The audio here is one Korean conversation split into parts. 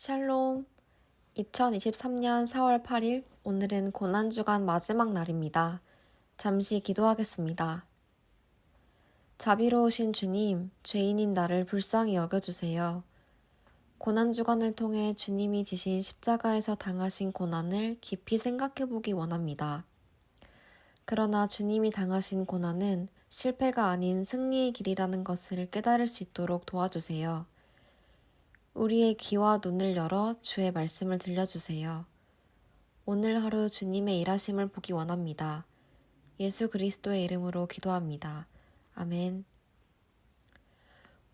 샬롬. 2023년 4월 8일, 오늘은 고난주간 마지막 날입니다. 잠시 기도하겠습니다. 자비로우신 주님, 죄인인 나를 불쌍히 여겨주세요. 고난주간을 통해 주님이 지신 십자가에서 당하신 고난을 깊이 생각해 보기 원합니다. 그러나 주님이 당하신 고난은 실패가 아닌 승리의 길이라는 것을 깨달을 수 있도록 도와주세요. 우리의 귀와 눈을 열어 주의 말씀을 들려주세요. 오늘 하루 주님의 일하심을 보기 원합니다. 예수 그리스도의 이름으로 기도합니다. 아멘.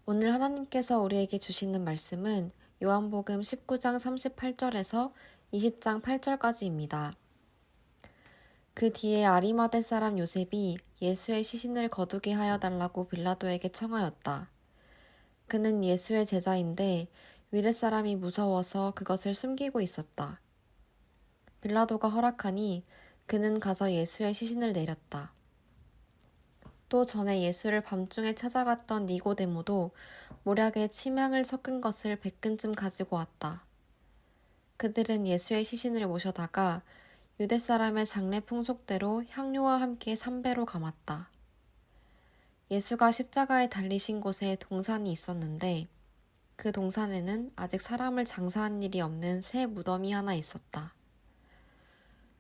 오늘 하나님께서 우리에게 주시는 말씀은 요한복음 19장 38절에서 20장 8절까지입니다. 그 뒤에 아리마대 사람 요셉이 예수의 시신을 거두게 하여 달라고 빌라도에게 청하였다. 그는 예수의 제자인데 위렛 사람이 무서워서 그것을 숨기고 있었다. 빌라도가 허락하니 그는 가서 예수의 시신을 내렸다. 또 전에 예수를 밤중에 찾아갔던 니고데모도 모략에 침향을 섞은 것을 백근쯤 가지고 왔다. 그들은 예수의 시신을 모셔다가 유대 사람의 장례 풍속대로 향료와 함께 삼배로 감았다. 예수가 십자가에 달리신 곳에 동산이 있었는데 그 동산에는 아직 사람을 장사한 일이 없는 새 무덤이 하나 있었다.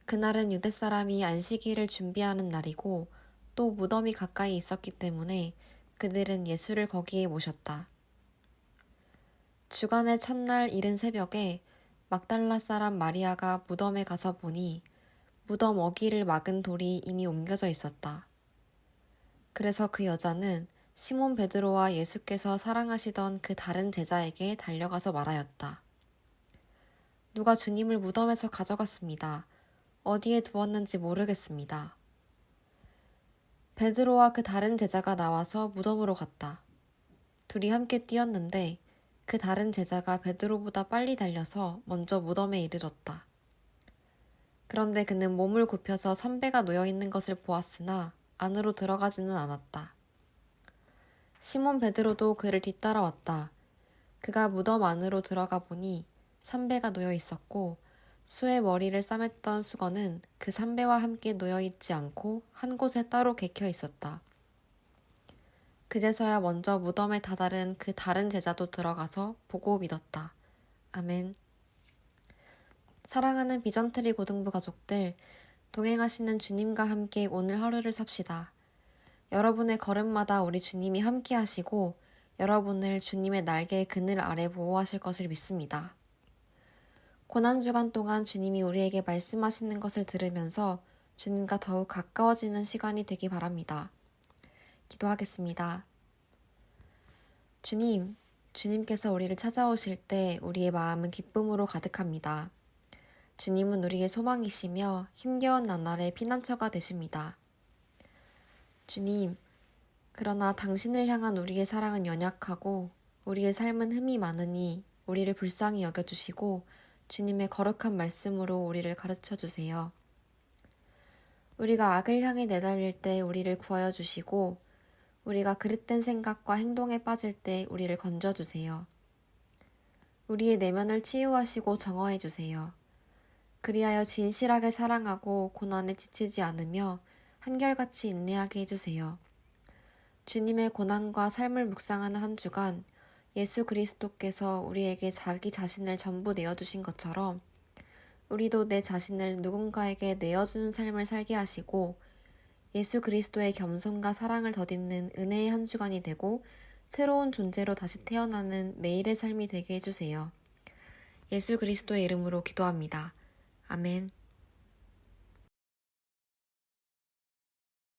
그날은 유대 사람이 안식일을 준비하는 날이고 또 무덤이 가까이 있었기 때문에 그들은 예수를 거기에 모셨다. 주간의 첫날 이른 새벽에 막달라 사람 마리아가 무덤에 가서 보니 무덤 어기를 막은 돌이 이미 옮겨져 있었다. 그래서 그 여자는 시몬 베드로와 예수께서 사랑하시던 그 다른 제자에게 달려가서 말하였다. 누가 주님을 무덤에서 가져갔습니다. 어디에 두었는지 모르겠습니다. 베드로와 그 다른 제자가 나와서 무덤으로 갔다. 둘이 함께 뛰었는데 그 다른 제자가 베드로보다 빨리 달려서 먼저 무덤에 이르렀다. 그런데 그는 몸을 굽혀서 선배가 놓여 있는 것을 보았으나 안으로 들어가지는 않았다. 시몬 베드로도 그를 뒤따라왔다. 그가 무덤 안으로 들어가 보니 삼배가 놓여 있었고 수의 머리를 싸맸던 수건은 그 삼배와 함께 놓여 있지 않고 한 곳에 따로 개켜 있었다. 그제서야 먼저 무덤에 다다른 그 다른 제자도 들어가서 보고 믿었다. 아멘. 사랑하는 비전트리 고등부 가족들, 동행하시는 주님과 함께 오늘 하루를 삽시다. 여러분의 걸음마다 우리 주님이 함께 하시고 여러분을 주님의 날개의 그늘 아래 보호하실 것을 믿습니다. 고난주간 동안 주님이 우리에게 말씀하시는 것을 들으면서 주님과 더욱 가까워지는 시간이 되기 바랍니다. 기도하겠습니다. 주님, 주님께서 우리를 찾아오실 때 우리의 마음은 기쁨으로 가득합니다. 주님은 우리의 소망이시며 힘겨운 나날의 피난처가 되십니다. 주님, 그러나 당신을 향한 우리의 사랑은 연약하고 우리의 삶은 흠이 많으니 우리를 불쌍히 여겨주시고 주님의 거룩한 말씀으로 우리를 가르쳐 주세요. 우리가 악을 향해 내달릴 때 우리를 구하여 주시고 우리가 그릇된 생각과 행동에 빠질 때 우리를 건져 주세요. 우리의 내면을 치유하시고 정화해 주세요. 그리하여 진실하게 사랑하고 고난에 지치지 않으며 한결같이 인내하게 해주세요. 주님의 고난과 삶을 묵상하는 한 주간 예수 그리스도께서 우리에게 자기 자신을 전부 내어주신 것처럼 우리도 내 자신을 누군가에게 내어주는 삶을 살게 하시고 예수 그리스도의 겸손과 사랑을 덧입는 은혜의 한 주간이 되고 새로운 존재로 다시 태어나는 매일의 삶이 되게 해주세요. 예수 그리스도의 이름으로 기도합니다. 아멘.